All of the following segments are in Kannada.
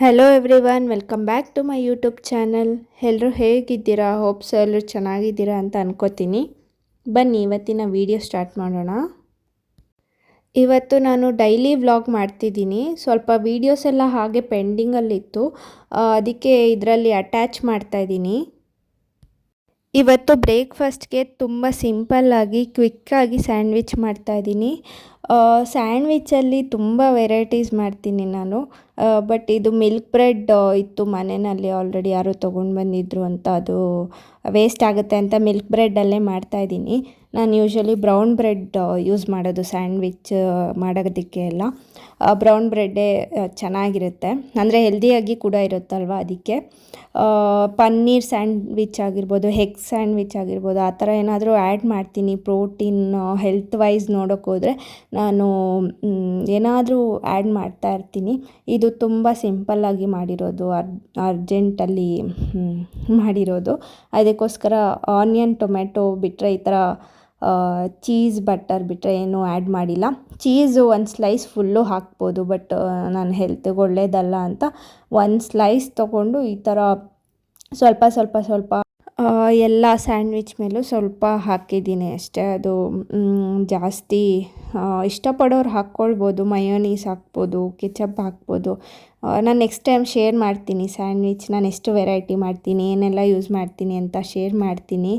Hello everyone welcome back to my YouTube channel ಎಲ್ಲರೂ ಹೇಗಿದ್ದೀರಾ? ಹೋಪ್ಸ್ ಎಲ್ಲರೂ ಚೆನ್ನಾಗಿದ್ದೀರಾ ಅಂತ ಅನ್ಕೋತೀನಿ. ಬನ್ನಿ, ಇವತ್ತಿನ ವಿಡಿಯೋ ಸ್ಟಾರ್ಟ್ ಮಾಡೋಣ. ಇವತ್ತು ನಾನು ಡೈಲಿ ವ್ಲಾಗ್ ಮಾಡ್ತಿದ್ದೀನಿ. ಸ್ವಲ್ಪ ವೀಡಿಯೋಸ್ ಎಲ್ಲ ಹಾಗೆ ಪೆಂಡಿಂಗಲ್ಲಿತ್ತು ಅದಕ್ಕೆ ಇದರಲ್ಲಿ ಅಟ್ಯಾಚ್ ಮಾಡ್ತಾಯಿದ್ದೀನಿ ಇವತ್ತು ಬ್ರೇಕ್ಫಾಸ್ಟ್ಗೆ ತುಂಬ ಸಿಂಪಲ್ಲಾಗಿ ಕ್ವಿಕ್ಕಾಗಿ ಸ್ಯಾಂಡ್ವಿಚ್ ಮಾಡ್ತಾಯಿದ್ದೀನಿ ಸ್ಯಾಂಡ್ವಿಚಲ್ಲಿ ತುಂಬ ವೆರೈಟೀಸ್ ಮಾಡ್ತೀನಿ ನಾನು. ಬಟ್ ಇದು ಮಿಲ್ಕ್ ಬ್ರೆಡ್ ಇತ್ತು ಮನೆಯಲ್ಲಿ ಆಲ್ರೆಡಿ ಯಾರೋ ತೊಗೊಂಡು ಬಂದಿದ್ರು ಅಂತ ಅದು ವೇಸ್ಟ್ ಆಗುತ್ತೆ ಅಂತ ಮಿಲ್ಕ್ ಬ್ರೆಡ್ಡಲ್ಲೇ ಮಾಡ್ತಾಯಿದ್ದೀನಿ ನಾನು ಯೂಶ್ವಲಿ ಬ್ರೌನ್ ಬ್ರೆಡ್ ಯೂಸ್ ಮಾಡೋದು ಸ್ಯಾಂಡ್ವಿಚ್ ಮಾಡೋದಕ್ಕೆ ಎಲ್ಲ. ಬ್ರೌನ್ ಬ್ರೆಡ್ಡೇ ಚೆನ್ನಾಗಿರುತ್ತೆ. ಅಂದರೆ ಹೆಲ್ದಿಯಾಗಿ ಕೂಡ ಇರುತ್ತಲ್ವ ಅದಕ್ಕೆ. ಪನ್ನೀರ್ ಸ್ಯಾಂಡ್ವಿಚ್ ಆಗಿರ್ಬೋದು ಹೆಗ್ ಸ್ಯಾಂಡ್ವಿಚ್ ಆಗಿರ್ಬೋದು, ಆ ಥರ ಏನಾದರೂ ಆ್ಯಡ್ ಮಾಡ್ತೀನಿ ಪ್ರೋಟೀನ್ ಹೆಲ್ತ್ ವೈಸ್ ನೋಡೋಕ್ಕೋದ್ರೆ ನಾನು ಏನಾದರೂ ಆ್ಯಡ್ ಮಾಡ್ತಾ ಇರ್ತೀನಿ. ಇದು ತುಂಬ ಸಿಂಪಲ್ಲಾಗಿ ಮಾಡಿರೋದು, ಅರ್ ಅರ್ಜೆಂಟಲ್ಲಿ ಮಾಡಿರೋದು. ಅದಕ್ಕೋಸ್ಕರ ಆನಿಯನ್ ಟೊಮೆಟೊ ಬಿಟ್ಟರೆ ಈ ಥರ ಚೀಸ್ ಬಟರ್ ಬಿಟ್ಟರೆ ಏನೂ ಆ್ಯಡ್ ಮಾಡಿಲ್ಲ. ಚೀಸು ಒಂದು ಸ್ಲೈಸ್ ಫುಲ್ಲು ಹಾಕ್ಬೋದು ಬಟ್ ನಾನು ಹೆಲ್ತಿಗೆ ಒಳ್ಳೇದಲ್ಲ ಅಂತ ಒಂದು ಸ್ಲೈಸ್ ತೊಗೊಂಡು ಈ ಥರ ಸ್ವಲ್ಪ ಸ್ವಲ್ಪ ಸ್ವಲ್ಪ ಎಲ್ಲ ಸ್ಯಾಂಡ್ವಿಚ್ ಮೇಲೂ ಸ್ವಲ್ಪ ಹಾಕಿದ್ದೀನಿ ಅಷ್ಟೇ. ಅದು ಜಾಸ್ತಿ ಇಷ್ಟಪಡೋರು ಹಾಕ್ಕೊಳ್ಬೋದು ಮಯೋನೀಸ್ ಹಾಕ್ಬೋದು ಕೆಚಪ್ ಹಾಕ್ಬೋದು. ನಾನು ನೆಕ್ಸ್ಟ್ ಟೈಮ್ ಶೇರ್ ಮಾಡ್ತೀನಿ ಸ್ಯಾಂಡ್ವಿಚ್ ನಾನು ಎಷ್ಟು ವೆರೈಟಿ ಮಾಡ್ತೀನಿ, ಏನೆಲ್ಲ ಯೂಸ್ ಮಾಡ್ತೀನಿ ಅಂತ ಶೇರ್ ಮಾಡ್ತೀನಿ.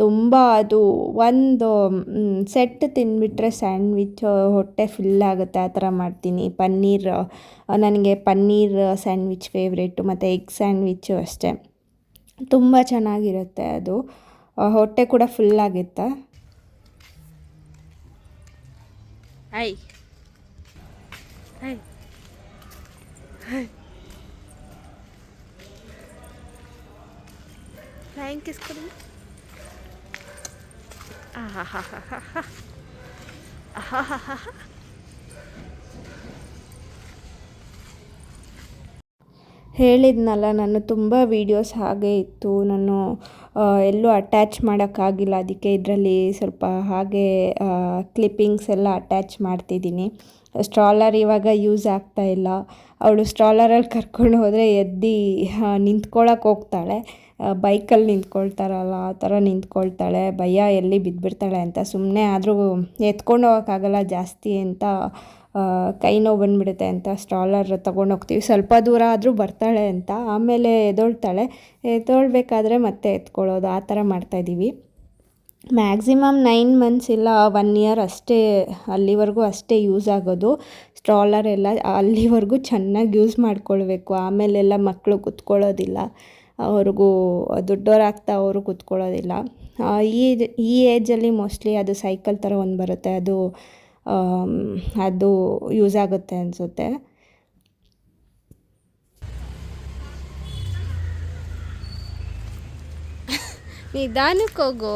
ತುಂಬ ಅದು ಒಂದು ಸೆಟ್ ತಿಂದುಬಿಟ್ರೆ ಸ್ಯಾಂಡ್ವಿಚ್ ಹೊಟ್ಟೆ ಫಿಲ್ ಆಗುತ್ತೆ, ಆ ಥರ ಮಾಡ್ತೀನಿ. ಪನ್ನೀರ್ ನನಗೆ ಪನ್ನೀರ್ ಸ್ಯಾಂಡ್ವಿಚ್ ಫೇವ್ರೇಟು ಮತ್ತು ಎಗ್ ಸ್ಯಾಂಡ್ವಿಚ್ಚು ಅಷ್ಟೇ. ತುಂಬ ಚೆನ್ನಾಗಿರುತ್ತೆ ಅದು. ಹೊಟ್ಟೆ ಕೂಡ ಫುಲ್ ಆಗುತ್ತೆ. ಐ ಐ kiss ಕಿಸ್ ಕೊಡಿ ಹೇಳಿದ್ನಲ್ಲ ನಾನು ತುಂಬ ವೀಡಿಯೋಸ್ ಹಾಗೆ ಇತ್ತು. ನಾನು ಎಲ್ಲೂ ಅಟ್ಯಾಚ್ ಮಾಡೋಕ್ಕಾಗಿಲ್ಲ. ಅದಕ್ಕೆ ಇದರಲ್ಲಿ ಸ್ವಲ್ಪ ಹಾಗೆ ಕ್ಲಿಪ್ಪಿಂಗ್ಸ್ ಎಲ್ಲ ಅಟ್ಯಾಚ್ ಮಾಡ್ತಿದ್ದೀನಿ. ಸ್ಟ್ರಾಲರ್ ಇವಾಗ ಯೂಸ್ ಆಗ್ತಾ ಇಲ್ಲ. ಅವಳು ಸ್ಟ್ರಾಲರಲ್ಲಿ ಕರ್ಕೊಂಡು ಹೋದರೆ ಎದ್ದು ನಿಂತ್ಕೊಳ್ಳೋಕೆ ಹೋಗ್ತಾಳೆ. ಬೈಕಲ್ಲಿ ನಿಂತ್ಕೊಳ್ತಾರಲ್ಲ, ಆ ಥರ ನಿಂತ್ಕೊಳ್ತಾಳೆ. ಭಯ ಎಲ್ಲಿ ಬಿದ್ದುಬಿಡ್ತಾಳೆ ಅಂತ ಸುಮ್ಮನೆ ಆದರೂ ಎತ್ಕೊಂಡು ಹೋಗೋಕ್ಕಾಗಲ್ಲ ಜಾಸ್ತಿ ಅಂತ ಕೈ ನೋವು ಬಂದುಬಿಡುತ್ತೆ ಅಂತ ಸ್ಟ್ರಾಲರ್ ತೊಗೊಂಡೋಗ್ತೀವಿ ಸ್ವಲ್ಪ ದೂರ ಆದರೂ ಬರ್ತಾಳೆ ಅಂತ, ಆಮೇಲೆ ಎದೊಳ್ತಾಳೆ ಎದೊಳ್ಬೇಕಾದ್ರೆ ಮತ್ತೆ ಎತ್ಕೊಳ್ಳೋದು, ಆ ಥರ ಮಾಡ್ತಾಯಿದ್ದೀವಿ ಮ್ಯಾಕ್ಸಿಮಮ್ ನೈನ್ ಮಂತ್ಸ್ ಇಲ್ಲ ಒನ್ ಇಯರ್ ಅಷ್ಟೇ, ಅಲ್ಲಿವರೆಗೂ ಅಷ್ಟೇ ಯೂಸ್ ಆಗೋದು. ಸ್ಟ್ರಾಲರ್ ಎಲ್ಲ ಅಲ್ಲಿವರೆಗೂ ಚೆನ್ನಾಗಿ ಯೂಸ್ ಮಾಡ್ಕೊಳ್ಬೇಕು. ಆಮೇಲೆಲ್ಲ ಮಕ್ಕಳು ಕುತ್ಕೊಳ್ಳೋದಿಲ್ಲ. ಅವ್ರಿಗೂ ದೊಡ್ಡವರಾಗ್ತಾ ಅವರು ಕುತ್ಕೊಳ್ಳೋದಿಲ್ಲ. ಈ ಈ ಏಜಲ್ಲಿ ಮೋಸ್ಟ್ಲಿ ಅದು ಸೈಕಲ್ ಥರ ಒಂದು ಬರುತ್ತೆ. ಅದು ಅದು ಯೂಸ್ ಆಗುತ್ತೆ ಅನಿಸುತ್ತೆ. ನಿಧಾನಕ್ಕೆ ಹೋಗು.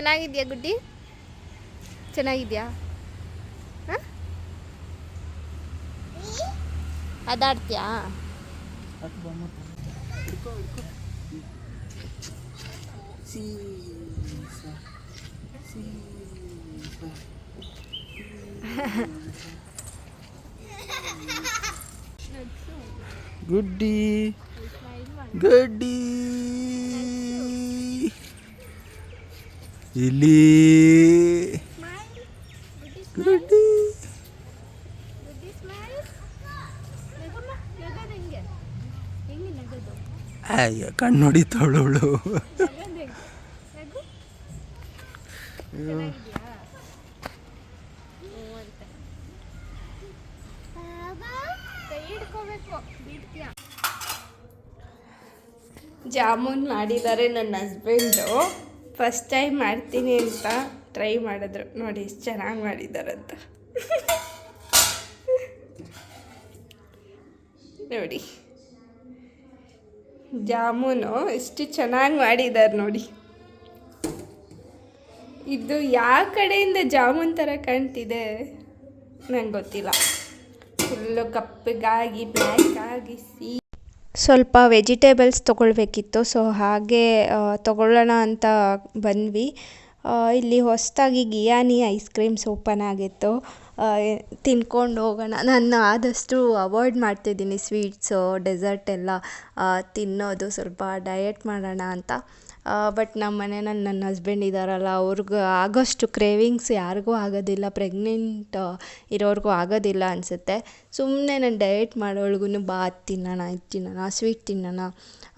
ಚೆನ್ನಾಗಿದ್ಯಾ ಗುಡ್ಡಿ? ಚೆನ್ನಾಗಿದ್ಯಾ? ಹಾಂ? ಅದಾಡ್ತೀಯಾ ಗುಡ್ಡಿ ಗುಡ್ಡಿ. ಇಲ್ಲಿ ಗುಡ್ಡಿ. ಅಯ್ಯ ಕಣ್ಣು ಹೊಡಿತಾಳವಳು ಜಾಮೂನ್ ಮಾಡಿದ್ದಾರೆ ನನ್ನ ಹಸ್ಬೆಂಡು ಫಸ್ಟ್ ಟೈಮ್ ಮಾಡ್ತೀನಿ ಅಂತ ಟ್ರೈ ಮಾಡಿದ್ರು. ನೋಡಿ, ಎಷ್ಟು ಚೆನ್ನಾಗಿ ಮಾಡಿದ್ದಾರಂತ. ನೋಡಿ. ಜಾಮೂನು ಎಷ್ಟು ಚೆನ್ನಾಗಿ ಮಾಡಿದ್ದಾರೆ ನೋಡಿ. ಇದು ಯಾವ ಕಡೆಯಿಂದ ಜಾಮೂನ್ ಥರ ಕಾಣ್ತಿದೆ? ನಂಗೆ ಗೊತ್ತಿಲ್ಲ. ಫುಲ್ಲು ಕಪ್ಪಗಾಗಿ ಬ್ಲ್ಯಾಕ್ ಆಗಿ ಸಿ ಸ್ವಲ್ಪ ವೆಜಿಟೇಬಲ್ಸ್ ತೊಗೊಳ್ಬೇಕಿತ್ತು. ಸೊ ಹಾಗೆ ತೊಗೊಳ್ಳೋಣ ಅಂತ ಬಂದ್ವಿ. ಇಲ್ಲಿ ಹೊಸದಾಗಿ ಗಿಯಾನಿ ಐಸ್ ಕ್ರೀಮ್ಸ್ ಓಪನ್ ಆಗಿತ್ತು. ತಿನ್ಕೊಂಡು ಹೋಗೋಣ. ನಾನು ಆದಷ್ಟು ಅವಾಯ್ಡ್ ಮಾಡ್ತಿದ್ದೀನಿ ಸ್ವೀಟ್ಸು, ಡೆಸರ್ಟ್ ಎಲ್ಲ. ತಿನ್ನೋದು ಸ್ವಲ್ಪ ಡಯಟ್ ಮಾಡೋಣ ಅಂತ. ಬಟ್ ನಮ್ಮ ಮನೆಯಲ್ಲಿ ನನ್ನ ಹಸ್ಬೆಂಡ್ ಇದ್ದಾರಲ್ಲ ಅವ್ರಿಗೆ ಆಗೋಷ್ಟು ಕ್ರೇವಿಂಗ್ಸ್ ಯಾರಿಗೂ ಆಗೋದಿಲ್ಲ ಪ್ರೆಗ್ನೆಂಟ್ ಇರೋರಿಗೂ ಆಗೋದಿಲ್ಲ ಅನಿಸುತ್ತೆ. ಸುಮ್ಮನೆ ನಾನು ಡಯಟ್ ಮಾಡೋಳ್ಗೂ ಬಾತ್ ತಿನ್ನೋಣ, ಇದು ತಿನ್ನೋಣ ಸ್ವೀಟ್ ತಿನ್ನೋಣ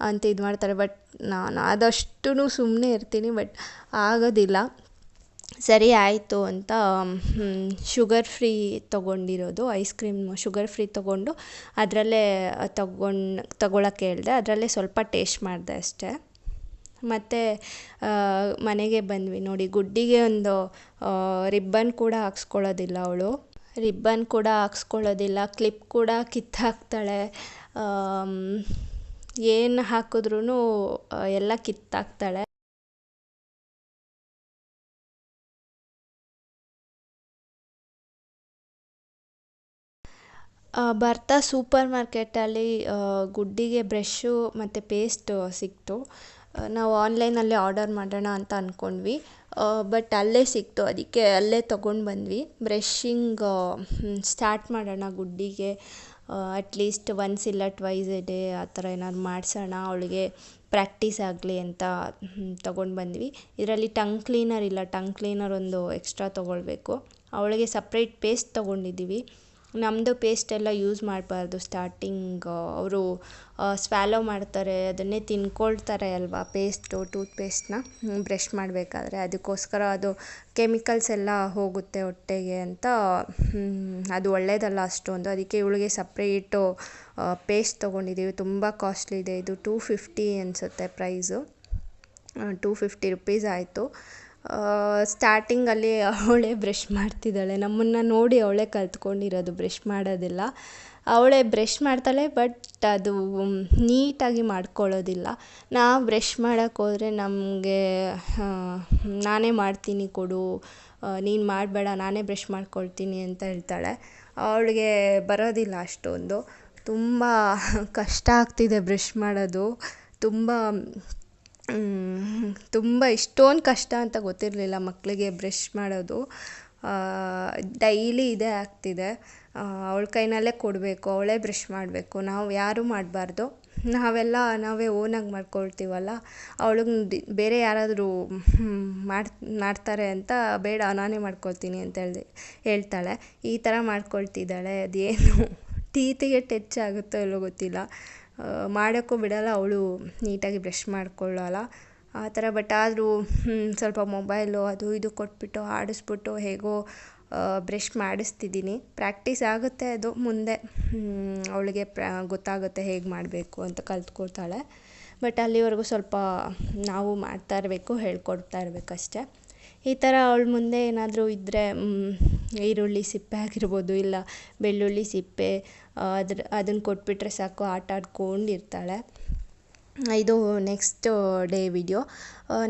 ಅಂತ ಇದು ಮಾಡ್ತಾರೆ. ಬಟ್ ನಾನು ಆದಷ್ಟು ಸುಮ್ಮನೆ ಇರ್ತೀನಿ ಬಟ್ ಆಗೋದಿಲ್ಲ. ಸರಿ ಆಯಿತು ಅಂತ ಶುಗರ್ ಫ್ರೀ ತೊಗೊಂಡಿರೋದು ಐಸ್ ಕ್ರೀಮ್ ಶುಗರ್ ಫ್ರೀ ತೊಗೊಂಡು, ಅದರಲ್ಲೇ ತಗೊಂಡು ತಗೊಳಕ್ಕೆ ಹೇಳಿದೆ, ಅದರಲ್ಲೇ ಸ್ವಲ್ಪ ಟೇಸ್ಟ್ ಮಾಡಿದೆ ಅಷ್ಟೇ. ಮತ್ತು ಮನೆಗೆ ಬಂದ್ವಿ. ನೋಡಿ, ಗುಡ್ಡಿಗೆ ಒಂದು ರಿಬ್ಬನ್ ಕೂಡ ಹಾಕ್ಸ್ಕೊಳ್ಳೋದಿಲ್ಲ ಅವಳು. ರಿಬ್ಬನ್ ಕೂಡ ಹಾಕ್ಸ್ಕೊಳ್ಳೋದಿಲ್ಲ. ಕ್ಲಿಪ್ ಕೂಡ ಕಿತ್ತಾಕ್ತಾಳೆ. ಏನು ಹಾಕಿದ್ರೂ ಎಲ್ಲ ಕಿತ್ತಾಕ್ತಾಳೆ. ಬರ್ತಾ ಸೂಪರ್ ಮಾರ್ಕೆಟಲ್ಲಿ ಗುಡ್ಡಿಗೆ ಬ್ರಷ್ಷು ಮತ್ತು ಪೇಸ್ಟು ಸಿಕ್ತು. ನಾವು ಆನ್ಲೈನಲ್ಲೇ ಆರ್ಡರ್ ಮಾಡೋಣ ಅಂತ ಅಂದ್ಕೊಂಡ್ವಿ ಬಟ್ ಅಲ್ಲೇ ಸಿಕ್ತು. ಅದಕ್ಕೆ ಅಲ್ಲೇ ತೊಗೊಂಡು ಬಂದ್ವಿ. ಬ್ರಷ್ಷಿಂಗ್ ಸ್ಟಾರ್ಟ್ ಮಾಡೋಣ ಗುಡ್ಡಿಗೆ. ಅಟ್ಲೀಸ್ಟ್ ಒನ್ಸ್ ಇಲ್ಲ ಟ್ವೈಸ್ ಎ ಡೇ ಆ ಥರ ಏನಾದ್ರು ಮಾಡಿಸೋಣ, ಅವಳಿಗೆ ಪ್ರಾಕ್ಟೀಸ್ ಆಗಲಿ ಅಂತ ತೊಗೊಂಡು ಬಂದ್ವಿ. ಇದರಲ್ಲಿ ಟಂಗ್ ಕ್ಲೀನರ್ ಇಲ್ಲ. ಟಂಗ್ ಕ್ಲೀನರ್ ಒಂದು ಎಕ್ಸ್ಟ್ರಾ ತೊಗೊಳ್ಬೇಕು. ಅವಳಿಗೆ ಸಪ್ರೇಟ್ ಪೇಸ್ಟ್ ತೊಗೊಂಡಿದ್ದೀವಿ. ನಮ್ಮದು ಪೇಸ್ಟ್ ಎಲ್ಲ ಯೂಸ್ ಮಾಡಬಾರ್ದು ಸ್ಟಾರ್ಟಿಂಗ್ ಅವರು ಸ್ವ್ಯಾಲೋ ಮಾಡ್ತಾರೆ, ಅದನ್ನೇ ತಿನ್ಕೊಳ್ತಾರೆ ಅಲ್ವಾ ಪೇಸ್ಟು ಟೂತ್ ಪೇಸ್ಟ್ನ ಬ್ರಷ್ ಮಾಡಬೇಕಾದ್ರೆ. ಅದಕ್ಕೋಸ್ಕರ ಅದು ಕೆಮಿಕಲ್ಸ್ ಎಲ್ಲ ಹೋಗುತ್ತೆ ಹೊಟ್ಟೆಗೆ ಅಂತ ಅದು ಒಳ್ಳೆಯದಲ್ಲ ಅಷ್ಟೊಂದು. ಅದಕ್ಕೆ ಇವಳಿಗೆ ಸಪ್ರೇಟು ಪೇಸ್ಟ್ ತೊಗೊಂಡಿದ್ದೀವಿ ತುಂಬ ಕಾಸ್ಟ್ಲಿ ಇದೆ. ಇದು ಟೂ ಫಿಫ್ಟಿ ಅನಿಸುತ್ತೆ ಪ್ರೈಸು ಟೂ ಫಿಫ್ಟಿ ರುಪೀಸ್ ಆಯಿತು. ಸ್ಟಾರ್ಟಿಂಗಲ್ಲಿ ಅವಳೇ ಬ್ರಷ್ ಮಾಡ್ತಿದ್ದಾಳೆ. ನಮ್ಮನ್ನು ನೋಡಿ ಅವಳೇ ಕಲ್ತ್ಕೊಂಡಿರೋದು ಬ್ರಷ್ ಮಾಡೋದೆಲ್ಲ. ಅವಳೇ ಬ್ರಷ್ ಮಾಡ್ತಾಳೆ ಬಟ್ ಅದು ನೀಟಾಗಿ ಮಾಡ್ಕೊಳ್ಳೋದಿಲ್ಲ. ನಾವು ಬ್ರಷ್ ಮಾಡೋಕ್ಕೆ ಹೋದರೆ ನಮಗೆ ನಾನೇ ಮಾಡ್ತೀನಿ ಕೊಡು ನೀನು ಮಾಡಬೇಡ, ನಾನೇ ಬ್ರಷ್ ಮಾಡ್ಕೊಳ್ತೀನಿ ಅಂತ ಹೇಳ್ತಾಳೆ. ಅವಳಿಗೆ ಬರೋದಿಲ್ಲ ಅಷ್ಟೊಂದು. ತುಂಬ ಕಷ್ಟ ಆಗ್ತಿದೆ ಬ್ರಷ್ ಮಾಡೋದು. ತುಂಬ ತುಂಬ ಇಷ್ಟೊಂದು ಕಷ್ಟ ಅಂತ ಗೊತ್ತಿರಲಿಲ್ಲ ಮಕ್ಕಳಿಗೆ ಬ್ರಷ್ ಮಾಡೋದು. ಡೈಲಿ ಇದೇ ಆಗ್ತಿದೆ. ಅವಳ ಕೈನಲ್ಲೇ ಕೊಡಬೇಕು, ಅವಳೇ ಬ್ರಷ್ ಮಾಡಬೇಕು. ನಾವು ಯಾರೂ ಮಾಡಬಾರ್ದು. ನಾವೆಲ್ಲ, ನಾವೇ ಓನಾಗಿ ಮಾಡ್ಕೊಳ್ತೀವಲ್ಲ. ಅವಳಿಗೆ ಬೇರೆ ಯಾರಾದರೂ ಮಾಡಿ, ಮಾಡ್ತಾರೆ ಅಂತ ಬೇಡ, ನಾನೇ ಮಾಡ್ಕೊಳ್ತೀನಿ ಅಂತ ಹೇಳ್ದೆ, ಹೇಳ್ತಾಳೆ. ಈ ಥರ ಮಾಡ್ಕೊಳ್ತಿದ್ದಾಳೆ, ಅದೇನು ಟೀತಿಗೆ ಟಚ್ ಆಗುತ್ತೋ ಇಲ್ಲೋ ಗೊತ್ತಿಲ್ಲ. ಮಾಡೋಕ್ಕೂ ಬಿಡಲ್ಲ, ಅವಳು ನೀಟಾಗಿ ಬ್ರಷ್ ಮಾಡ್ಕೊಳ್ಳೋಲ್ಲ. ಆ ಥರ ಬಟ್ ಆದರೂ ಸ್ವಲ್ಪ ಮೊಬೈಲು ಅದು ಇದು ಕೊಟ್ಬಿಟ್ಟು ಆಡಿಸ್ಬಿಟ್ಟು ಹೇಗೋ ಬ್ರಷ್ ಮಾಡಿಸ್ತಿದ್ದೀನಿ. ಪ್ರಾಕ್ಟೀಸ್ ಆಗುತ್ತೆ ಅದು ಮುಂದೆ. ಅವಳಿಗೆ ಪ್ರ, ಗೊತ್ತಾಗುತ್ತೆ ಹೇಗೆ ಮಾಡಬೇಕು ಅಂತ ಕಲ್ತ್ಕೊಳ್ತಾಳೆ. ಬಟ್ ಅಲ್ಲಿವರೆಗೂ ಸ್ವಲ್ಪ ನಾವು ಮಾಡ್ತಾ ಇರಬೇಕು, ಹೇಳ್ಕೊಡ್ತಾ ಇರಬೇಕಷ್ಟೆ. ಈ ಥರ ಅವಳ ಮುಂದೆ ಏನಾದರೂ ಇದ್ದರೆ ಈರುಳ್ಳಿ ಸಿಪ್ಪೆ ಆಗಿರ್ಬೋದು, ಇಲ್ಲ ಬೆಳ್ಳುಳ್ಳಿ ಸಿಪ್ಪೆ ಅದ್ರ ಅದನ್ನು ಕೊಟ್ಬಿಟ್ರೆ ಸಾಕು, ಆಟ ಆಡ್ಕೊಂಡಿರ್ತಾಳೆ. ಇದು ನೆಕ್ಸ್ಟ್ ಡೇ ವಿಡಿಯೋ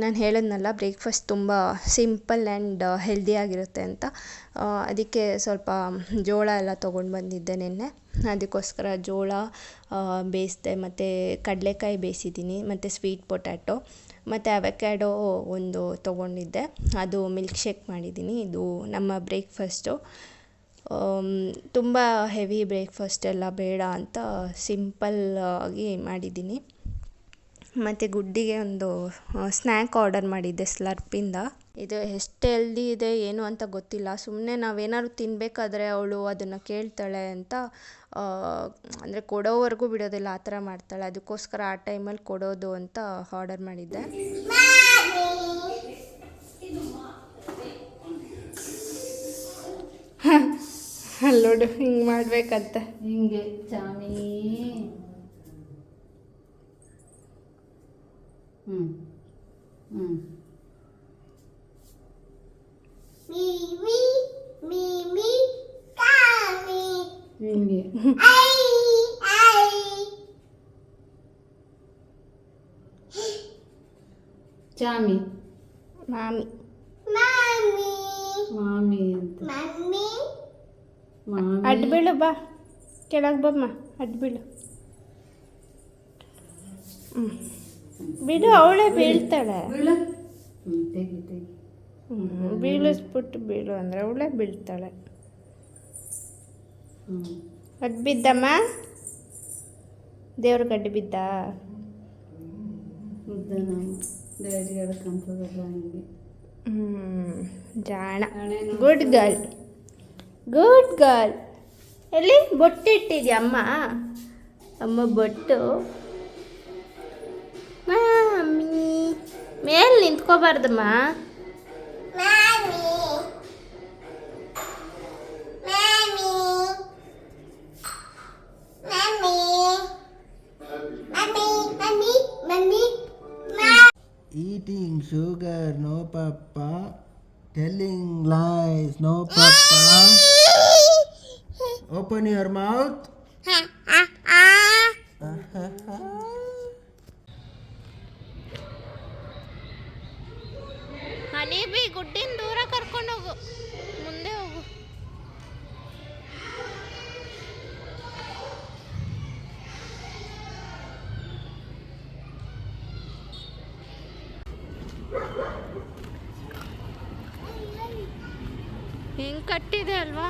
ನಾನು ಹೇಳಿದ್ನಲ್ಲ ಬ್ರೇಕ್ಫಾಸ್ಟ್ ತುಂಬ ಸಿಂಪಲ್ ಆ್ಯಂಡ್ ಹೆಲ್ದಿಯಾಗಿರುತ್ತೆ ಅಂತ. ಅದಕ್ಕೆ ಸ್ವಲ್ಪ ಜೋಳ ಎಲ್ಲ ತೊಗೊಂಡು ಬಂದಿದ್ದೆ ನಿನ್ನೆ. ಅದಕ್ಕೋಸ್ಕರ ಜೋಳ ಬೇಯಿಸ್ದೆ, ಮತ್ತು ಕಡಲೆಕಾಯಿ ಬೇಯಿಸಿದ್ದೀನಿ ಮತ್ತು ಸ್ವೀಟ್ ಪೊಟ್ಯಾಟೊ ಮತ್ತು ಅವಕ್ಯಾಡೋ ಒಂದು ತೊಗೊಂಡಿದ್ದೆ. ಅದು ಮಿಲ್ಕ್ ಶೇಕ್ ಮಾಡಿದ್ದೀನಿ. ಇದು ನಮ್ಮ ಬ್ರೇಕ್ಫಾಸ್ಟು ತುಂಬ ಹೆವಿ ಬ್ರೇಕ್ಫಾಸ್ಟ್ ಎಲ್ಲ ಬೇಡ ಅಂತ ಸಿಂಪಲ್ ಆಗಿ ಮಾಡಿದ್ದೀನಿ. ಮತ್ತು ಗುಡ್ಡಿಗೆ ಒಂದು ಸ್ನ್ಯಾಕ್ ಆರ್ಡರ್ ಮಾಡಿದ್ದೆ ಸ್ಲರ್ಪಿಂದ ಇದು ಎಷ್ಟು ಹೆಲ್ದಿ ಇದೆ, ಏನು ಅಂತ ಗೊತ್ತಿಲ್ಲ. ಸುಮ್ಮನೆ ನಾವೇನಾದ್ರು ತಿನ್ನಬೇಕಾದ್ರೆ ಅವಳು ಅದನ್ನು ಕೇಳ್ತಾಳೆ ಅಂತ ಅಂದರೆ ಕೊಡೋವರೆಗೂ ಬಿಡೋದಿಲ್ಲ, ಆ ಥರ ಮಾಡ್ತಾಳೆ. ಅದಕ್ಕೋಸ್ಕರ ಆ ಟೈಮಲ್ಲಿ ಕೊಡೋದು ಅಂತ ಆರ್ಡರ್ ಮಾಡಿದ್ದೆ. ಅಲ್ಲೋಡು ಹಿಂಗೆ ಮಾಡಬೇಕಂತ. ಹಿಂಗೆ, ಚಾಮಿ. ಹ್ಞೂ ಹ್ಞೂ ಹಿಂಗೆ. ಚಾಮಿ. ಮಾಮಿ. ಮಾಮಿ. ಅಡ್ಡ ಬೀಳು ಬಾ. ಕೆಳಗೆ ಬಮ್ಮ ಅಡ್ಬೀಳು. ಬಿಡು ಅವಳೇ ಬೀಳ್ತಾಳೆ. ತೆಗಿ ತೆಗಿ. ಬೀಳಿಸ್ಬಿಟ್ಟು ಬೀಳು ಅಂದರೆ ಅವಳೇ ಬೀಳ್ತಾಳೆ. ಅದು ಬಿದ್ದಮ್ಮ? ದೇವ್ರಿಗೆ ಅಡ್ಡ ಬಿದ್ದ? ಜಾಣ. ಗುಡ್ ಗರ್ಲ್ ಗುಡ್ ಗರ್ಲ್ ಎಲ್ಲಿ? ಬೊಟ್ಟು ಇಟ್ಟಿದ್ಯಾ ಅಮ್ಮ? ಅಮ್ಮ ಬೊಟ್ಟು. ಮಮ್ಮಿ. ಮೇಲೆ ನಿಂತ್ಕೋಬಾರ್ದಮ್ಮ. Open your mouth. Honey B ಗುಡ್ಡಿನ ದೂರ ಕರ್ಕೊಂಡು ಹೋಗು. ಮುಂದೆ ಹೋಗು. ಹೆಂಗ್ ಕಟ್ಟಿದೆ ಅಲ್ವಾ?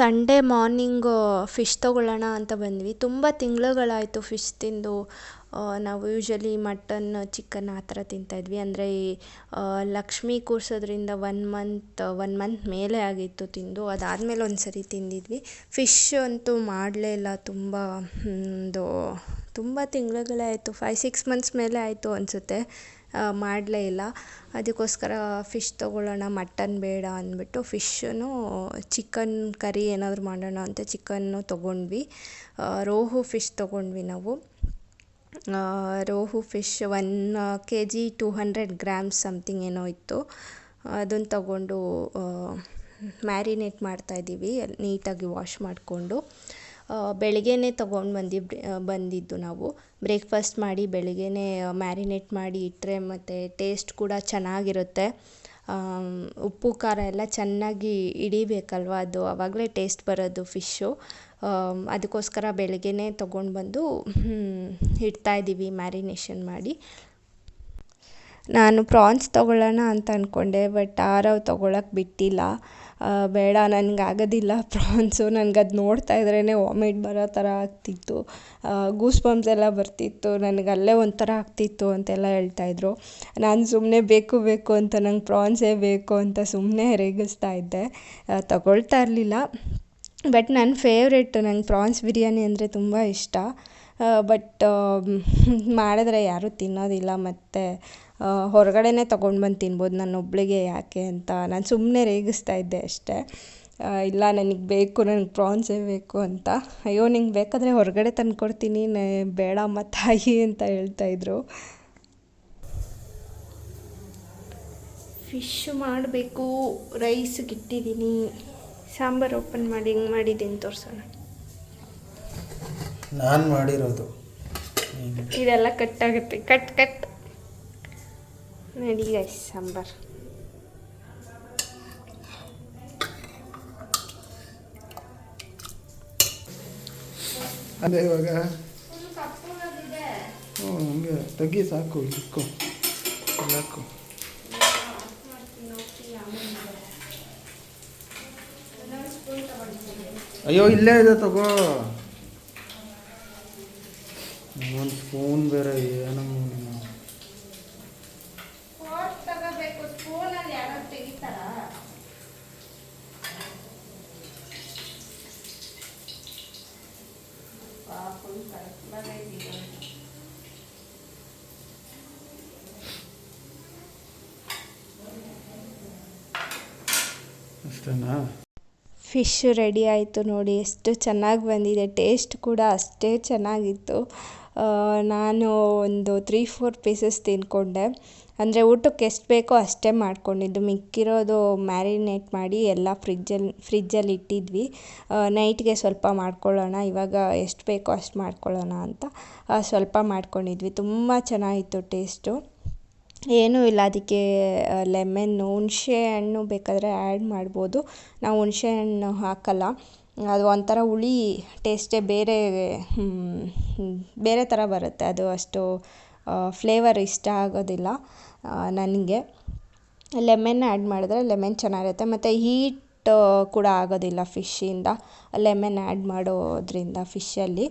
ಸಂಡೇ ಮಾರ್ನಿಂಗು ಫಿಶ್ ತೊಗೊಳ್ಳೋಣ ಅಂತ ಬಂದ್ವಿ. ತುಂಬ ತಿಂಗಳುಗಳಾಯಿತು ಫಿಶ್ ತಿಂದು. ನಾವು ಯೂಶ್ವಲಿ ಮಟನ್, ಚಿಕನ್ ಆ ಥರ ತಿಂತಾಯಿದ್ವಿ ಅಂದರೆ ಈ ಲಕ್ಷ್ಮಿ ಕೂರ್ಸೋದ್ರಿಂದ ಒನ್ ಮಂತ್ ಒನ್ ಮಂತ್ ಮೇಲೆ ಆಗಿತ್ತು ತಿಂದು. ಅದಾದಮೇಲೆ ಒಂದು ಸರಿ ತಿಂದಿದ್ವಿ. ಫಿಶ್ ಅಂತೂ ಮಾಡಲೇ ಇಲ್ಲ. ತುಂಬ ಒಂದು ತುಂಬ ತಿಂಗಳುಗಳೇ ಆಯಿತು ಫೈವ್, ಸಿಕ್ಸ್ ಮಂತ್ಸ್ ಮೇಲೆ ಆಯಿತು ಅನಿಸುತ್ತೆ. ಮಾಡಲೇ ಇಲ್ಲ. ಅದಕ್ಕೋಸ್ಕರ ಫಿಶ್ ತೊಗೊಳ್ಳೋಣ ಮಟನ್ ಬೇಡ ಅಂದ್ಬಿಟ್ಟು ಫಿಶ್ಶನ್ನು ಚಿಕನ್ ಕರಿ ಏನಾದರೂ ಮಾಡೋಣ ಅಂತ ಚಿಕನ್ನು ತೊಗೊಂಡ್ವಿ. ರೋಹು ಫಿಶ್ ತೊಗೊಂಡ್ವಿ ನಾವು. Rohu fish one K G two hundred grams something ಏನೋ ಇತ್ತು. ಅದನ್ನು ತಗೊಂಡು ಮ್ಯಾರಿನೇಟ್ ಮಾಡ್ತಾಯಿದ್ದೀವಿ ನೀಟಾಗಿ ವಾಶ್ ಮಾಡಿಕೊಂಡು. ಬೆಳಗ್ಗೆನೇ ತೊಗೊಂಡು ಬಂದು ಬಂದಿದ್ದು ನಾವು. ಬ್ರೇಕ್ಫಾಸ್ಟ್ ಮಾಡಿ ಬೆಳಗ್ಗೆನೇ ಮ್ಯಾರಿನೇಟ್ ಮಾಡಿ ಇಟ್ಟರೆ ಮತ್ತು ಟೇಸ್ಟ್ ಕೂಡ ಚೆನ್ನಾಗಿರುತ್ತೆ. ಉಪ್ಪು, ಖಾರ ಎಲ್ಲ ಚೆನ್ನಾಗಿ ಹಿಡಿಬೇಕಲ್ವ ಅದು? ಆವಾಗಲೇ ಟೇಸ್ಟ್ ಬರೋದು ಫಿಶ್ಶು ಅದಕ್ಕೋಸ್ಕರ ಬೆಳಗ್ಗೆನೇ ತೊಗೊಂಡು ಬಂದು ಇಡ್ತಾ ಇದ್ದೀವಿ ಮ್ಯಾರಿನೇಷನ್ ಮಾಡಿ. ನಾನು ಪ್ರಾನ್ಸ್ ತೊಗೊಳ್ಳೋಣ ಅಂತ ಅಂದ್ಕೊಂಡೆ ಬಟ್ ಆರವ್ ತೊಗೊಳಕ್ಕೆ ಬಿಟ್ಟಿಲ್ಲ. ಬೇಡ ನನಗೆ ಆಗೋದಿಲ್ಲ ಪ್ರಾನ್ಸು. ನನಗೆ ಅದು ನೋಡ್ತಾ ಇದ್ರೇ ವಾಮಿಟ್ ಬರೋ ಥರ ಆಗ್ತಿತ್ತು. ಗೂಸ್ ಬಂಪ್ಸ್ ಎಲ್ಲ ಬರ್ತಿತ್ತು. ನನಗೆ ಅಲ್ಲೇ ಒಂಥರ ಆಗ್ತಿತ್ತು ಅಂತೆಲ್ಲ ಹೇಳ್ತಾಯಿದ್ರು ನಾನು ಸುಮ್ಮನೆ ಬೇಕು ಬೇಕು ಅಂತ, ನಂಗೆ ಪ್ರಾನ್ಸೇ ಬೇಕು ಅಂತ ಸುಮ್ಮನೆ ರೇಗಿಸ್ತಾ ಇದ್ದೆ. ತಗೊಳ್ತಾ ಇರಲಿಲ್ಲ. ಬಟ್ ನನ್ನ ಫೇವ್ರೆಟ್ ನಂಗೆ ಪ್ರಾನ್ಸ್ ಬಿರಿಯಾನಿ ಅಂದರೆ ತುಂಬ ಇಷ್ಟ. ಬಟ್ ಮಾಡಿದ್ರೆ ಯಾರೂ ತಿನ್ನೋದಿಲ್ಲ. ಮತ್ತು ಹೊರಗಡೆನೇ ತೊಗೊಂಡು ಬಂದು ತಿನ್ಬೋದು. ನಾನು ಒಬ್ಬಳಿಗೆ ಯಾಕೆ ಅಂತ ನಾನು ಸುಮ್ಮನೆ ರೇಗಿಸ್ತಾ ಇದ್ದೆ ಅಷ್ಟೇ. ಇಲ್ಲ ನನಗೆ ಬೇಕು ನನಗೆ ಪ್ರಾನ್ಸೇ ಬೇಕು ಅಂತ. ಅಯ್ಯೋ ನಿಂಗೆ ಬೇಕಾದರೆ ಹೊರಗಡೆ ತಂದ್ಕೊಡ್ತೀನಿ ನೇ ಬೇಡಮ್ಮ ತಾಯಿ ಅಂತ ಹೇಳ್ತಾಯಿದ್ರು ಫಿಶ್ ಮಾಡಬೇಕು. ರೈಸ್ ಗಿಟ್ಟಿದ್ದೀನಿ ಸಾಂಬಾರು ಓಪನ್ ಮಾಡಿ ಹಿಂಗೆ ಮಾಡಿದ್ದೀನಿ ತೋರಿಸೋಣ. ನಾನು ಮಾಡಿರೋದು. ಇದೆಲ್ಲ ಕಟ್ ಆಗುತ್ತೆ. Cut cut. ನೋಡಿ ಗೈಸ್ ಸಾಂಬಾರು ಅದೇ ಇವಾಗ ಹ್ಞೂ ಹಂಗೆ ತೆಗಿ ಸಾಕು ಇಕ್ಕೋ ಸಾಕು ಅಯ್ಯೋ ಇಲ್ಲೇ ಇದೆ ತಗೋ ಒಂದು ಸ್ಪೂನ್ ಬೇರೆ ಏನಮ್ಮ ನೀನು. ತಗೋಬೇಕು ಸ್ಪೂನಲ್ಲಿ ಯಾರೋ ತೆಗಿತಾರ ಫುಲ್ ಕಲರ್ ಇಷ್ಟನಾ? ಫಿಶ್ ರೆಡಿ ಆಯಿತು ನೋಡಿ, ಎಷ್ಟು ಚೆನ್ನಾಗಿ ಬಂದಿದೆ, ಟೇಸ್ಟ್ ಕೂಡ ಅಷ್ಟೇ ಚೆನ್ನಾಗಿತ್ತು. ನಾನು ಒಂದು ತ್ರೀ ಫೋರ್ ಪೀಸಸ್ ತಿಂದ್ಕೊಂಡೆ ಅಂದರೆ ಊಟಕ್ಕೆ ಎಷ್ಟು ಬೇಕೋ ಅಷ್ಟೇ ಮಾಡ್ಕೊಂಡಿದ್ದು. ಮಿಕ್ಕಿರೋದು ಮ್ಯಾರಿನೇಟ್ ಮಾಡಿ ಎಲ್ಲ ಫ್ರಿಜ್ಜಲ್ಲಿ ಫ್ರಿಜ್ಜಲ್ಲಿ ಇಟ್ಟಿದ್ವಿ. ನೈಟ್ಗೆ ಸ್ವಲ್ಪ ಮಾಡ್ಕೊಳ್ಳೋಣ, ಇವಾಗ ಎಷ್ಟು ಬೇಕೋ ಅಷ್ಟು ಮಾಡ್ಕೊಳ್ಳೋಣ ಅಂತ ಸ್ವಲ್ಪ ಮಾಡ್ಕೊಂಡಿದ್ವಿ. ತುಂಬ ಚೆನ್ನಾಗಿತ್ತು ಟೇಸ್ಟು. ಏನೂ ಇಲ್ಲ, ಅದಕ್ಕೆ ಲೆಮನ್ನು ಹುಣಸೆ ಹಣ್ಣು ಬೇಕಾದರೆ ಆ್ಯಡ್ ಮಾಡ್ಬೋದು. ನಾವು ಹುಣಸೆ ಹಣ್ಣು ಹಾಕಲ್ಲ. ಅದು ಒಂಥರ ಹುಳಿ ಟೇಸ್ಟೇ ಬೇರೆ ಬೇರೆ ಥರ ಬರುತ್ತೆ. ಅದು ಅಷ್ಟು ಫ್ಲೇವರ್ ಇಷ್ಟ ಆಗೋದಿಲ್ಲ ನನಗೆ. ಲೆಮೆನ್ ಆ್ಯಡ್ ಮಾಡಿದ್ರೆ ಲೆಮೆನ್ ಚೆನ್ನಾಗಿರುತ್ತೆ. ಮತ್ತು ಹೀಟ್ ಕೂಡ ಆಗೋದಿಲ್ಲ ಫಿಶ್ಶಿಂದ ಲೆಮೆನ್ ಆ್ಯಡ್ ಮಾಡೋದ್ರಿಂದ ಫಿಶಲ್ಲಿ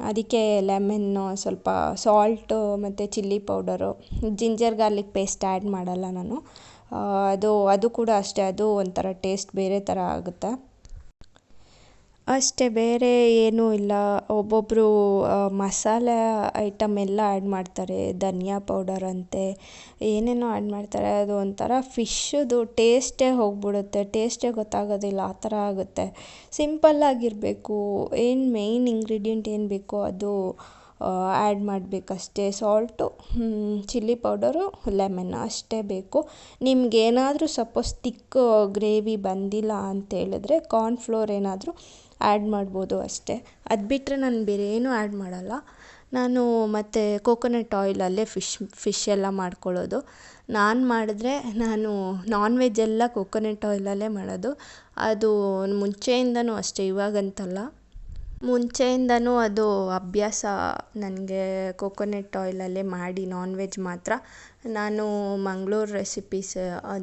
ಅದಕ್ಕೆ ಲೆಮನ್ನು, ಸ್ವಲ್ಪ ಸಾಲ್ಟು ಮತ್ತು chilli powder ginger garlic paste add ಮಾಡಲ್ಲ ನಾನು. ಅದು ಅದು ಕೂಡ ಅಷ್ಟೇ, ಅದು ಒಂಥರ ಟೇಸ್ಟ್ ಬೇರೆ ಥರ ಆಗುತ್ತೆ. ಅಷ್ಟೇ, ಬೇರೆ ಏನೂ ಇಲ್ಲ. ಒಬ್ಬೊಬ್ಬರು ಮಸಾಲೆ ಐಟಮ್ ಎಲ್ಲ ಆ್ಯಡ್ ಮಾಡ್ತಾರೆ. ಧನಿಯಾ ಪೌಡರ್ ಅಂತೆ, ಏನೇನೋ ಆ್ಯಡ್ ಮಾಡ್ತಾರೆ. ಅದು ಒಂಥರ ಫಿಶ್ಶದು ಟೇಸ್ಟೇ ಹೋಗ್ಬಿಡುತ್ತೆ. ಟೇಸ್ಟೇ ಗೊತ್ತಾಗೋದಿಲ್ಲ. ಆ ಥರ ಆಗುತ್ತೆ. ಸಿಂಪಲ್ಲಾಗಿರಬೇಕು ಏನು ಮೇಯ್ನ್ ಇಂಗ್ರೀಡಿಯೆಂಟ್ ಏನು ಬೇಕೋ ಅದು ಆ್ಯಡ್ ಮಾಡಬೇಕಷ್ಟೇ. ಸಾಲ್ಟು ಚಿಲ್ಲಿ ಪೌಡರು ಲೆಮನ್ ಅಷ್ಟೇ ಬೇಕು. ನಿಮಗೇನಾದರೂ ಸಪೋಸ್ ತಿಕ್ ಗ್ರೇವಿ ಬಂದಿಲ್ಲ ಅಂತೇಳಿದ್ರೆ ಕಾರ್ನ್ ಫ್ಲೋರ್ ಏನಾದರೂ ಆ್ಯಡ್ ಮಾಡ್ಬೋದು ಅಷ್ಟೇ. ಅದು ಬಿಟ್ಟರೆ ನಾನು ಬೇರೆ ಏನೂ ಆ್ಯಡ್ ಮಾಡಲ್ಲ. ನಾನು ಮತ್ತು ಕೋಕೋನಟ್ ಆಯಿಲಲ್ಲೇ ಫಿಶ್ ಫಿಶ್ ಎಲ್ಲ ಮಾಡ್ಕೊಳ್ಳೋದು. ನಾನು ಮಾಡಿದ್ರೆ ನಾನು ನಾನ್ ವೆಜ್ ಎಲ್ಲ ಕೋಕೋನಟ್ ಆಯಿಲಲ್ಲೇ ಮಾಡೋದು. ಅದು ಮುಂಚೆಯಿಂದನೂ ಅಷ್ಟೇ, ಇವಾಗಂತಲ್ಲ. ಮುಂಚೆಯಿಂದನೂ ಅದು ಅಭ್ಯಾಸ ನನಗೆ ಕೋಕೋನಟ್ ಆಯಿಲಲ್ಲೇ ಮಾಡಿ ನಾನ್ ವೆಜ್ ಮಾತ್ರ. ನಾನು ಮಂಗ್ಳೂರು ರೆಸಿಪೀಸ್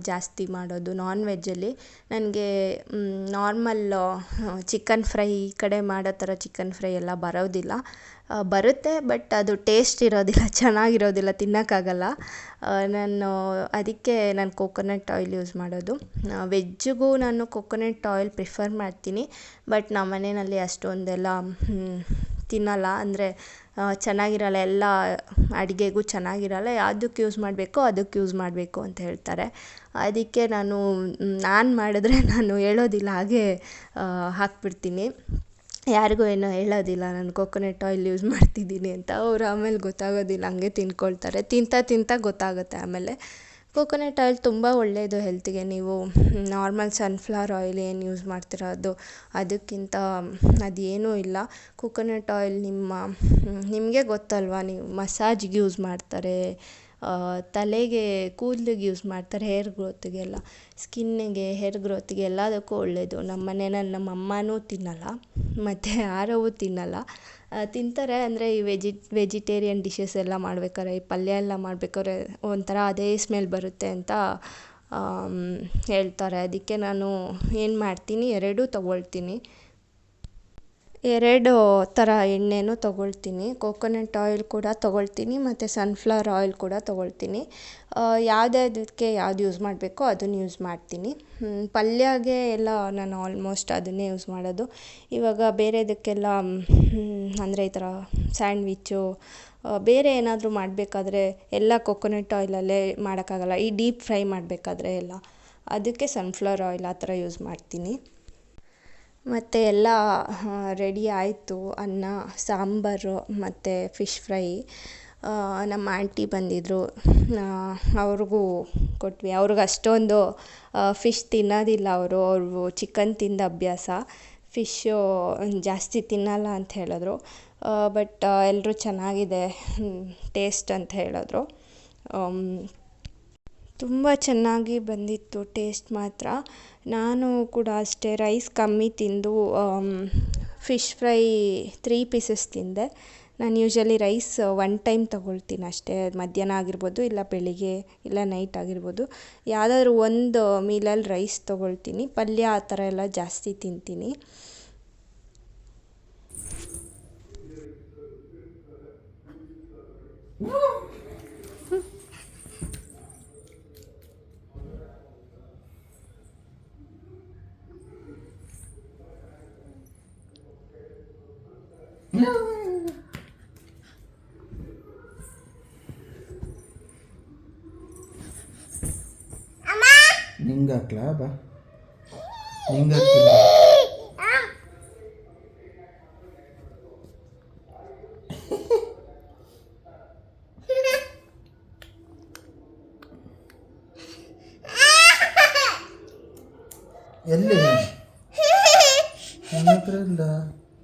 ಜಾಸ್ತಿ ಮಾಡೋದು ನಾನ್ ವೆಜ್ಜಲ್ಲಿ ನನಗೆ ನಾರ್ಮಲ್ ಚಿಕನ್ ಫ್ರೈ ಈ ಕಡೆ ಮಾಡೋ ಥರ ಚಿಕನ್ ಫ್ರೈ ಎಲ್ಲ ಬರೋದಿಲ್ಲ. ಬರುತ್ತೆ ಬಟ್ ಅದು ಟೇಸ್ಟ್ ಇರೋದಿಲ್ಲ, ಚೆನ್ನಾಗಿರೋದಿಲ್ಲ, ತಿನ್ನೋಕ್ಕಾಗಲ್ಲ. ನಾನು ಅದಕ್ಕೆ ನಾನು ಕೋಕೋನಟ್ ಆಯಿಲ್ ಯೂಸ್ ಮಾಡೋದು. ವೆಜ್ಜಿಗೂ ನಾನು ಕೋಕೋನಟ್ ಆಯಿಲ್ ಪ್ರಿಫರ್ ಮಾಡ್ತೀನಿ ಬಟ್ ನಮ್ಮ ಮನೆಯಲ್ಲಿ ಅಷ್ಟೊಂದೆಲ್ಲ ತಿನ್ನಲ್ಲ, ಅಂದರೆ ಚೆನ್ನಾಗಿರಲ್ಲ, ಎಲ್ಲ ಅಡುಗೆಗೂ ಚೆನ್ನಾಗಿರಲ್ಲ, ಯಾವುದಕ್ಕೆ ಯೂಸ್ ಮಾಡಬೇಕೋ ಅದಕ್ಕೆ ಯೂಸ್ ಮಾಡಬೇಕು ಅಂತ ಹೇಳ್ತಾರೆ. ಅದಕ್ಕೆ ನಾನು ನಾನು ಮಾಡಿದ್ರೆ ನಾನು ಹೇಳೋದಿಲ್ಲ, ಹಾಗೆ ಹಾಕ್ಬಿಡ್ತೀನಿ. ಯಾರಿಗೂ ಏನೂ ಹೇಳೋದಿಲ್ಲ, ನಾನು ಕೊಕೊನೆಟ್ ಆಯಿಲ್ ಯೂಸ್ ಮಾಡ್ತಿದ್ದೀನಿ ಅಂತ. ಅವ್ರು ಆಮೇಲೆ ಗೊತ್ತಾಗೋದಿಲ್ಲ, ಹಂಗೆ ತಿನ್ಕೊಳ್ತಾರೆ. ತಿಂತಾ ತಿಂತಾ ಗೊತ್ತಾಗುತ್ತೆ ಆಮೇಲೆ. ಕೋಕೋನಟ್ ಆಯಿಲ್ ತುಂಬ ಒಳ್ಳೆಯದು ಹೆಲ್ತಿಗೆ ನೀವು ನಾರ್ಮಲ್ ಸನ್ಫ್ಲವರ್ ಆಯಿಲ್ ಏನು ಯೂಸ್ ಮಾಡ್ತೀರ ಅದು, ಅದಕ್ಕಿಂತ ಅದೇನೂ ಇಲ್ಲ. ಕೋಕೋನಟ್ ಆಯಿಲ್ ನಿಮ್ಮ, ನಿಮಗೆ ಗೊತ್ತಲ್ವಾ, ನೀವು ಮಸಾಜ್ಗೆ ಯೂಸ್ ಮಾಡ್ತಾರೆ ತಲೆಗೆ, ಕೂದಲಿಗೆ ಯೂಸ್ ಮಾಡ್ತಾರೆ, ಹೇರ್ ಗ್ರೋತಿಗೆಲ್ಲ. ಸ್ಕಿನ್ನಿಗೆ, ಹೇರ್ ಗ್ರೋತಿಗೆ ಎಲ್ಲದಕ್ಕೂ ಒಳ್ಳೆಯದು ನಮ್ಮ ಮನೆಯಲ್ಲಿ ನಮ್ಮ ಅಮ್ಮನೂ ತಿನ್ನಲ್ಲ, ಮತ್ತು ಯಾರೂ ತಿನ್ನಲ್ಲ. ತಿಂತಾರೆ. ಅಂದರೆ ಈ ವೆಜಿ ವೆಜಿಟೇರಿಯನ್ ಡಿಶಸ್ ಎಲ್ಲ ಮಾಡ್ಬೇಕಾದ್ರೆ, ಈ ಪಲ್ಯ ಎಲ್ಲ ಮಾಡ್ಬೇಕಾದ್ರೆ ಒಂಥರ ಅದೇ ಸ್ಮೆಲ್ ಬರುತ್ತೆ ಅಂತ ಹೇಳ್ತಾರೆ. ಅದಕ್ಕೆ ನಾನು ಏನು ಮಾಡ್ತೀನಿ, ಎರಡೂ ತೊಗೊಳ್ತೀನಿ. ಎರಡು ಥರ ಎಣ್ಣೆನೂ ತೊಗೊಳ್ತೀನಿ. ಕೋಕೊನಟ್ ಆಯಿಲ್ ಕೂಡ ತೊಗೊಳ್ತೀನಿ ಮತ್ತು ಸನ್ಫ್ಲವರ್ ಆಯಿಲ್ ಕೂಡ ತೊಗೊಳ್ತೀನಿ. ಯಾವುದ್ಯಾವ್ದಕ್ಕೆ ಯಾವ್ದು ಯೂಸ್ ಮಾಡಬೇಕೋ ಅದನ್ನು ಯೂಸ್ ಮಾಡ್ತೀನಿ. ಪಲ್ಯಗೆ ಎಲ್ಲ ನಾನು ಆಲ್ಮೋಸ್ಟ್ ಅದನ್ನೇ ಯೂಸ್ ಮಾಡೋದು. ಇವಾಗ ಬೇರೆದಕ್ಕೆಲ್ಲ ಅಂದರೆ ಈ ಥರ ಸ್ಯಾಂಡ್ವಿಚ್ಚು ಬೇರೆ ಏನಾದರೂ ಮಾಡಬೇಕಾದ್ರೆ ಎಲ್ಲ ಕೋಕೊನಟ್ ಆಯಿಲಲ್ಲೇ ಮಾಡೋಕ್ಕಾಗಲ್ಲ. ಈ ಡೀಪ್ ಫ್ರೈ ಮಾಡಬೇಕಾದ್ರೆ ಎಲ್ಲ. ಅದಕ್ಕೆ ಸನ್ಫ್ಲವರ್ ಆಯಿಲ್ ಆ ಥರ ಯೂಸ್ ಮಾಡ್ತೀನಿ. ಮತ್ತು ಎಲ್ಲ ರೆಡಿ ಆಯಿತು. ಅನ್ನ, ಸಾಂಬಾರು, ಮತ್ತು ಫಿಶ್ ಫ್ರೈ ನಮ್ಮ ಆಂಟಿ ಬಂದಿದ್ದರು ಅವ್ರಿಗೂ ಕೊಟ್ವಿ. ಅವ್ರಿಗೆ ಅಷ್ಟೊಂದು ಫಿಶ್ ತಿನ್ನೋದಿಲ್ಲ ಅವರು. ಅವರು ಚಿಕನ್ ತಿಂದ ಅಭ್ಯಾಸ. ಫಿಶ್ಶು ಜಾಸ್ತಿ ತಿನ್ನಲ್ಲ ಅಂತ ಹೇಳಿದ್ರು. ಬಟ್ ಎಲ್ಲರೂ ಚೆನ್ನಾಗಿದೆ. ಟೇಸ್ಟ್ ಅಂತ ಹೇಳಿದ್ರು. ತುಂಬ ಚೆನ್ನಾಗಿ ಬಂದಿತ್ತು. ಟೇಸ್ಟ್ ಮಾತ್ರ. ನಾನು ಕೂಡ ಅಷ್ಟೇ ರೈಸ್ ಕಮ್ಮಿ ತಿಂದು ಫಿಶ್ ಫ್ರೈ ತ್ರೀ ಪೀಸಸ್ ತಿಂದೆ. ನಾನು ಯೂಶ್ವಲಿ ರೈಸ್ ಒನ್ ಟೈಮ್ ತೊಗೊಳ್ತೀನಿ ಅಷ್ಟೇ. ಮಧ್ಯಾಹ್ನ ಆಗಿರ್ಬೋದು, ಇಲ್ಲ ಬೆಳಿಗ್ಗೆ, ಇಲ್ಲ ನೈಟ್ ಆಗಿರ್ಬೋದು. ಯಾವುದಾದ್ರೂ ಒಂದು ಮೀಲಲ್ಲಿ ರೈಸ್ ತೊಗೊಳ್ತೀನಿ. ಪಲ್ಯ ಆ ಥರ ಎಲ್ಲ ಜಾಸ್ತಿ ತಿಂತೀನಿ. ನಿಂಗೆ ಹಾಕ್ಲಾ ಬಾ ಹಿಂಗೆ ಎಲ್ಲಿ ನನ್ನ ಹತ್ರ ಇಲ್ಲ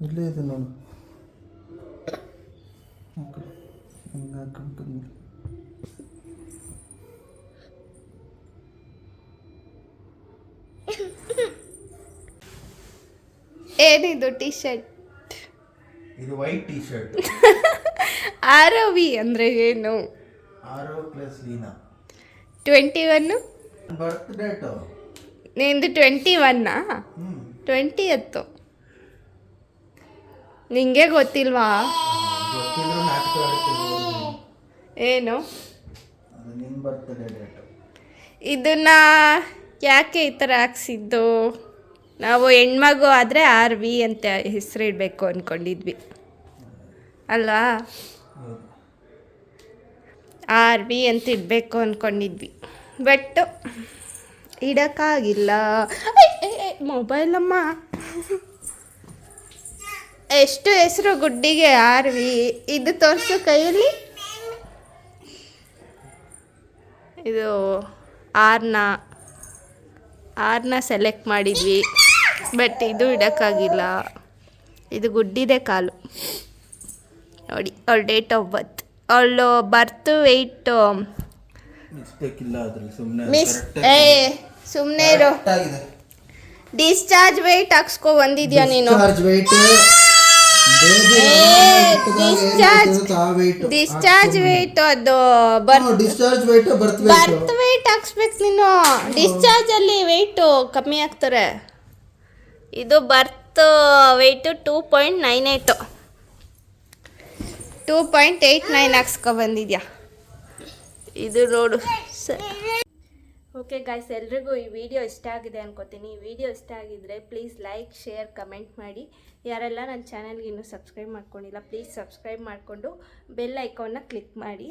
ಇಲ್ಲೇ ಇದೆ ನೋಡು ಹಾಕು. ಹಿಂಗ್ ಹಾಕೊಂಡ್ ಬಂದ್ಬಿಡು. ಏನಿದು ಟಿ ಶರ್ಟ್ ಇದು white T shirt R O V ಅಂದರೆ ಏನು? Arrow plus Leena twenty one birth date ನಿಂದು ಟ್ವೆಂಟಿ ಒನ್ನಾ ಟ್ವೆಂಟಿ ಎತ್ತು ನಿಂಗೆ ಗೊತ್ತಿಲ್ವಾ? ಗೊತ್ತಿದ್ರು ನಾಟಕ ಆಡ್ತೀನಿ ಏನು? ಅದು ನಿನ್ನ ಬರ್ತ್ಡೇ ಡೇಟು ಇದನ್ನ ಯಾಕೆ ಈ ಥರ ಹಾಕ್ಸಿದ್ದು? ನಾವು ಹೆಣ್ಮಗು ಆದರೆ ಆರ್ ವಿ ಅಂತ ಹೆಸರಿಡಬೇಕು ಅಂದ್ಕೊಂಡಿದ್ವಿ ಅಲ್ವಾ? ಆರ್ ವಿ ಅಂತ ಇಡಬೇಕು ಅಂದ್ಕೊಂಡಿದ್ವಿ ಬಟ್ ಇಡೋಕ್ಕಾಗಿಲ್ಲ. ಮೊಬೈಲಮ್ಮ ಎಷ್ಟು ಹೆಸರು ಗುಡ್ಡಿಗೆ ಆರ್ ವಿ? ಇದು ತೋರಿಸು ಕೈಯಲ್ಲಿ. ಇದು ಆರ್ನ ಆರ್ನ ಸೆಲೆಕ್ಟ್ ಮಾಡಿದ್ವಿ. ಬಟ್ ಇದು ಇಡೋಕ್ಕಾಗಿಲ್ಲ. ಇದು ಗುಡ್ಡಿದೆ ಕಾಲು. ನೋಡಿ ಅವಳ ಡೇಟ್ ಆಫ್ ಬರ್ತ್ ಅವಳು ಬರ್ತ್ ವೆಯ್ಟ್ ಮಿಸ್ಟೇಕ್ ಇಲ್ಲ ಅದ್ರಲ್ಲಿ ಸುಮ್ಮನೆ ಮಿಸ್ ಏ ಸುಮ್ಮನೆ ಇರೋ. ಡಿಸ್ಚಾರ್ಜ್ ವೆಯ್ಟ್ ಹಾಕ್ಸ್ಕೊ ಬಂದಿದ್ಯಾ ನೀನು? ಡಿಸ್ಚಾರ್ಜ್ ಡಿಸ್ಚಾರ್ಜ್ ವೆಯ್ಟ್ ಅದು birth discharge weight birth weight birth weight ಹಾಕ್ಸ್ಬೇಕು ನೀನು. ಡಿಸ್ಚಾರ್ಜ್ ಅಲ್ಲಿ ವೆಯ್ಟ್ ಕಮ್ಮಿ ಆಗ್ತಾರೆ ಇದು birth weight two point nine eight two point eight nine ಹಾಕ್ಸ್ಕೊ ಬಂದಿದ್ಯಾ? ಇದು ನೋಡು ಓಕೆ ಗಾಯ್ಸ್ ಎಲ್ರಿಗೂ ಈ ವಿಡಿಯೋ ಇಷ್ಟ ಆಗಿದೆ ಅನ್ಕೋತೀನಿ. ಈ ವಿಡಿಯೋ ಇಷ್ಟ ಆಗಿದ್ರೆ ಪ್ಲೀಸ್ ಲೈಕ್ ಶೇರ್ ಕಮೆಂಟ್ ಮಾಡಿ. ಯಾರೆಲ್ಲ ನನ್ನ ಚಾನಲ್ಗೆ ಇನ್ನೂ ಸಬ್ಸ್ಕ್ರೈಬ್ ಮಾಡ್ಕೊಂಡಿಲ್ಲ ಪ್ಲೀಸ್ ಸಬ್ಸ್ಕ್ರೈಬ್ ಮಾಡಿಕೊಂಡು ಬೆಲ್ ಐಕಾನ್ನ ಕ್ಲಿಕ್ ಮಾಡಿ.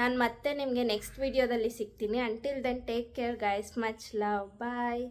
ನಾನು ಮತ್ತೆ ನಿಮಗೆ ನೆಕ್ಸ್ಟ್ ವಿಡಿಯೋದಲ್ಲಿ ಸಿಗ್ತೀನಿ. Until then take care guys much love bye